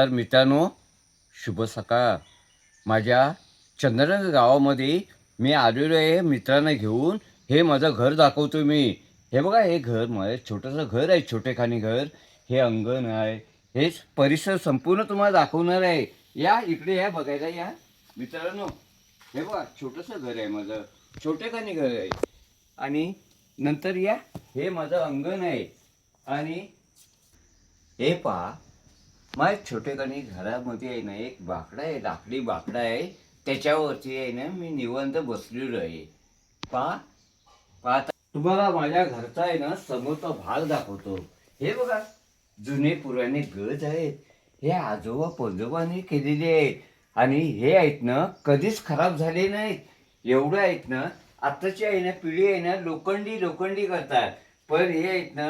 तर मित्रांनो शुभ सकाळ. माझ्या चंद्रनगर गावामध्ये मी आलेलो आहे मित्रांना घेऊन. हे माझं घर दाखवतो मी. हे बघा हे घर माझं छोटंसं घर आहे छोटेखानी घर. हे अंगण आहे. हे परिसर संपूर्ण तुम्हाला दाखवणार आहे. या इकडे या बघायला या. मित्रांनो हे बघा छोटंसं घर आहे माझं. छोटेखानी घर आहे. आणि नंतर या हे माझं अंगण आहे. आणि हे पहा माझ्या छोटेकणी घरामध्ये आहे ना एक बाकडा आहे लाकडी बाकडा आहे. त्याच्यावरती आहे ना मी निवंत बसलेलो आहे. पहा पाहता. तुम्हाला माझ्या घरचा आहे ना समोरचा भाग दाखवतो. हे बघा जुने पुराणे गज आहेत. हे आजोबा पंजोबाने केलेले आहेत. आणि हे आहेत ना कधीच खराब झाले नाहीत. एवढं आहेत ना आत्ताची आहे ना पिढी आहे ना लोखंडी लोखंडी करतात. पण हे आहेत ना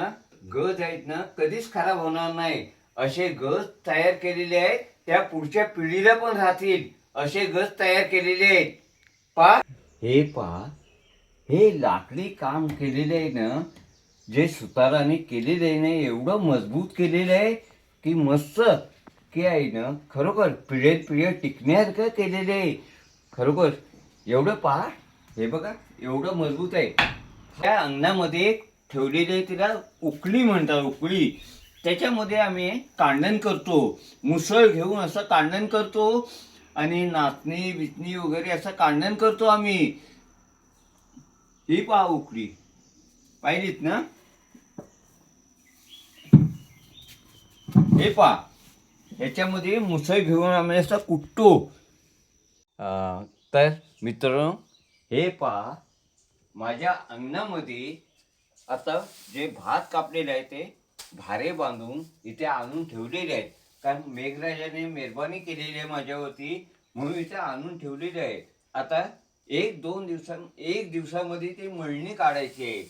गज आहेत ना कधीच खराब होणार नाही असे गज तयार केलेले आहेत त्या पुढच्या पिढीला पण राहतील. असे गज तयार केलेले आहेत. पा. हे पहा हे लाकडी काम केलेले आहे ना जे सुताराने केलेलं आहे ना एवढं मजबूत केलेलं आहे की मस्त. की आहे ना खरोखर पिढे पिढ्या टिकण्यासारखं केलेलं आहे. खरोखर. एवढं पहा हे बघा एवढं मजबूत आहे. त्या अंगणामध्ये ठेवलेली आहे तिला उकळी म्हणतात उकळी. त्याच्यामध्ये आम्ही कांडण करतो. मुसळ घेऊन असं कांडण करतो आणि नाचणी बिचणी वगैरे असं कांडण करतो आम्ही. ही पहा उकळी. पाहिलीत ना? हे पहा. ह्याच्यामध्ये मुसळ घेऊन आम्ही असं कुटतो. तर मित्रांनो हे पहा. माझ्या अंगणामध्ये आता जे भात कापलेले आहे ते भारे बांधून इथे आणून ठेवलेले आहेत. कारण मेघराजाने मेहरबानी केलेली आहे माझ्यावरती म्हणून इथे आणून ठेवलेले आहे आता एक दोन दिवसां एक दिवसामध्ये ती मळणी काढायची आहे.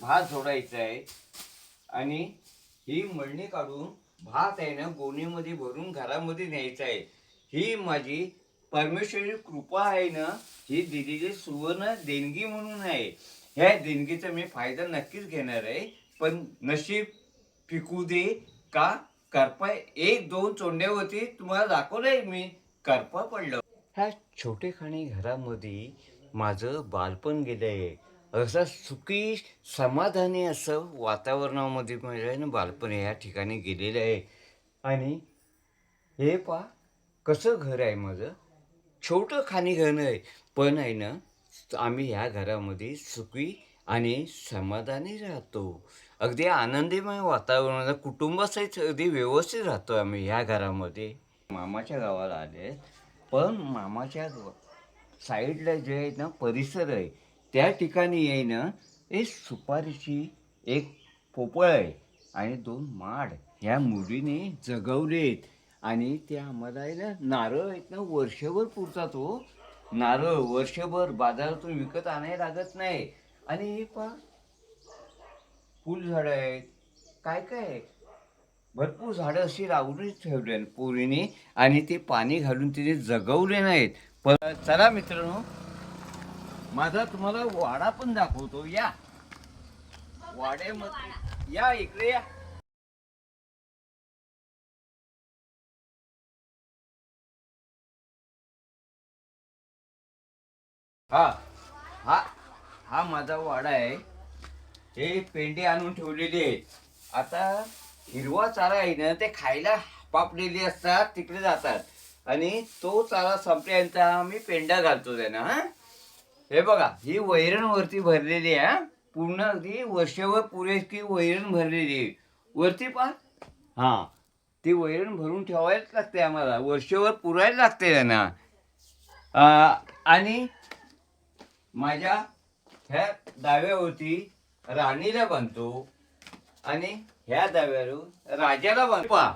भात झोडायचा आहे. आणि ही मळणी काढून भात आहे ना गोणीमध्ये भरून घरामध्ये न्यायचं आहे. ही माझी परमेश्वरी कृपा आहे ना ही दिलेली सुवर्ण देणगी म्हणून आहे. ह्या देणगीचा मी फायदा नक्कीच घेणार आहे. पण नशीब पिकू दे का? करपा एक दोन चोंड्यावरती तुम्हाला दाखवलंय मी. करपा पडलं. ह्या छोटेखानी घरामध्ये माझं बालपण गेलं आहे असं सुखी समाधानी असं वातावरणामध्ये माझं ना बालपण या ठिकाणी गेलेलं आहे. आणि हे पा कसं घर आहे माझं? छोटं खाणी घर आहे पण आहे ना आम्ही ह्या घरामध्ये सुखी आणि समाधानी राहतो. अगदी आनंदीमय वातावरण कुटुंबासहित अगदी व्यवस्थित राहतो आम्ही ह्या घरामध्ये. मामाच्या गावाला आले पण मामाच्या साईडला जे आहे ना परिसर आहे त्या ठिकाणी आहे ना एक सुपारीची एक पोपळ आहे आणि दोन माड ह्या मुलीने जगवलेत आणि ते आम्हाला आहे ना नारळ आहेत ना वर्षभर पुरतात हो. नारळ वर्षभर बाजारातून विकत आणायला लागत नाही. आणि हे पण फुलझाडं आहेत. काय काय आहे भरपूर झाडं अशी लावूनच ठेवले आहेत पोरीने आणि ते पाणी घालून तिने जगवले नाहीत. पण चला मित्रांनो माझा तुम्हाला वाडा पण दाखवतो. या. वाड्यामध्ये या इकडे या. हा. हा हा माझा वाडा आहे. हे पेंडे आणून ठेवलेले आहेत. आता हिरवा चारा आहे ना ते खायला पापलेले असतात तिकडे जातात. आणि तो चारा संपल्यानंतर आम्ही पेंडा घालतो त्यांना हा? हे बघा ही वैरणवरती भरलेली आहे पूर्ण अगदी वर्षभर पुरेशी वैरण भरलेली आहे. वरती पण हां ती वैरण भरून ठेवायलाच लागते आम्हाला वर्षभर पुरायला लागते त्यांना. आणि माझ्या ह्या दाव्यावरती राणीला बांधतो आणि ह्या दाव्यावर राजाला बांधतो. पा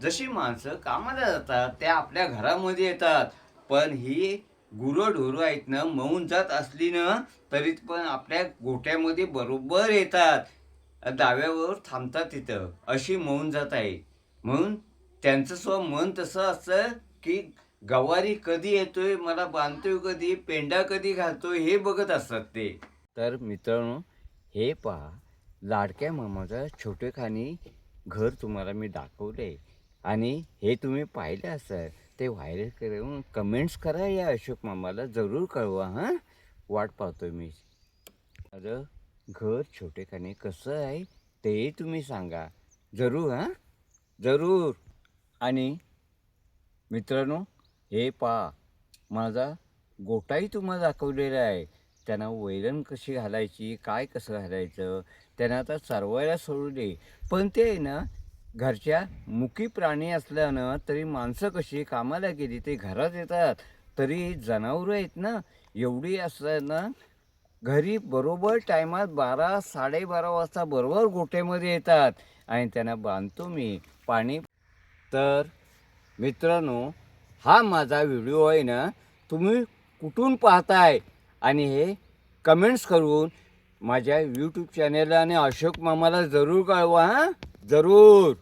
जशी माणसं कामाला जातात त्या आपल्या घरामध्ये येतात. पण ही गुरं ढोरं आहेत ना मऊन जात असली ना तरी पण आपल्या गोट्यामध्ये बरोबर येतात. दाव्यावर थांबतात तिथं अशी मौन जात आहे. म्हणून त्यांचं स्व मन तसं असतं की गवारी कधी येतोय मला बांधतोय कधी पेंडा कधी घालतोय हे बघत असतात ते. तर मित्रांनो हे पहा लाडक्या मामाचं छोटेखानी घर तुम्हाला मी दाखवले. आणि हे तुम्ही पाहिलं असेल ते व्हायरल करून कमेंट्स करा या अशोक मामाला जरूर कळवा हां? वाट पाहतो मी. माझं घर छोटेखानी कसं आहे तेही तुम्ही सांगा. जरूर हां? जरूर. आणि मित्रांनो हे पहा माझा गोटाही तुम्हाला दाखवलेला आहे. त्यांना वैरण कशी घालायची काय कसं घालायचं त्यांना आता चरवायला सोडू दे. पण ते आहे ना घरच्या मुकी प्राणी असल्यानं तरी माणसं कशी कामाला गेली ते घरात येतात. तरी जनावरं आहेत ना एवढी असताना घरी बरोबर टायमात बारा साडेबारा वाजता बरोबर गोट्यामध्ये येतात आणि त्यांना बांधतो मी पाणी. तर मित्रांनो हा माझा व्हिडिओ आहे ना तुम्ही कुठून पाहताय? आणि हे कमेंट्स करून माझ्या यूट्यूब चॅनेलला आणि अशोक मामाला जरूर कळवा हां? जरूर.